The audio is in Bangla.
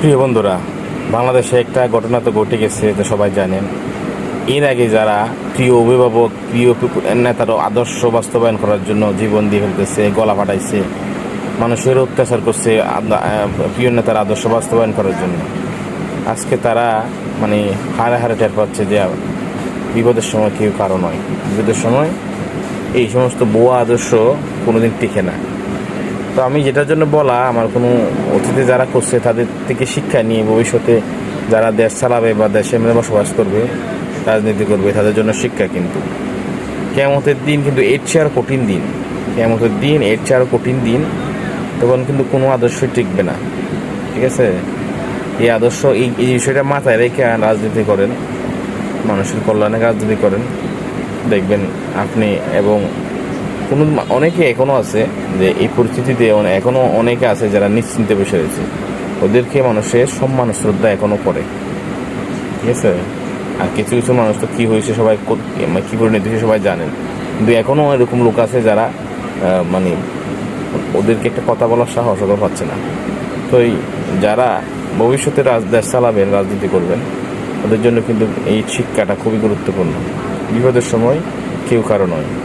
প্রিয় বন্ধুরা, বাংলাদেশে একটা ঘটনা তো ঘটে গেছে তো সবাই জানেন। এর আগে যারা প্রিয় অভিভাবক, প্রিয় নেতার আদর্শ বাস্তবায়ন করার জন্য জীবন দিয়ে ফেলতেছে, গলা ফাটাইছে, মানুষের অত্যাচার করছে প্রিয় নেতার আদর্শ বাস্তবায়ন করার জন্য। আজকে তারা মানে হারে হারে টের পাচ্ছে যে বিপদের সময় কেউ কারও নয়। বিপদের সময় এই সমস্ত বোয়া আদর্শ কোনোদিন টিকে না। তো আমি যেটার জন্য বলা, আমার কোনো অতীতে যারা করছে তাদের থেকে শিক্ষা নিয়ে ভবিষ্যতে যারা দেশ চালাবে বা দেশে মেলে বসবাস করবে, রাজনীতি করবে, তাদের জন্য শিক্ষা কিন্তু। কেমতের দিন কিন্তু এর চেয়ে আরও কঠিন দিন। কেমতের দিন এর চেয়ে আরও কঠিন দিন, তখন কিন্তু কোনো আদর্শই টিকবে না। ঠিক আছে? এই আদর্শ, এই এই বিষয়টা মাথায় রেখে রাজনীতি করেন। মানুষের কল্যাণে রাজনীতি করেন। দেখবেন আপনি এবং কোনো অনেকে এখনও আছে যে এই পরিস্থিতিতে অনে- এখনও অনেকে আছে যারা নিশ্চিন্তে বসে রয়েছে। ওদেরকে মানুষের সম্মান শ্রদ্ধা এখনও করে। ঠিক আছে? আর কিছু কিছু মানুষ তো কী হয়েছে সবাই মানে কি করে নিতেছে সবাই জানেন। কিন্তু এখনও এরকম লোক আছে যারা মানে ওদেরকে একটা কথা বলার সাহস ওরা পাচ্ছে না। তো এই যারা ভবিষ্যতে রাজ, দেশ চালাবেন, রাজনীতি করবেন, ওদের জন্য কিন্তু এই শিক্ষাটা খুবই গুরুত্বপূর্ণ। বিপদের সময় কেউ কারও নয়।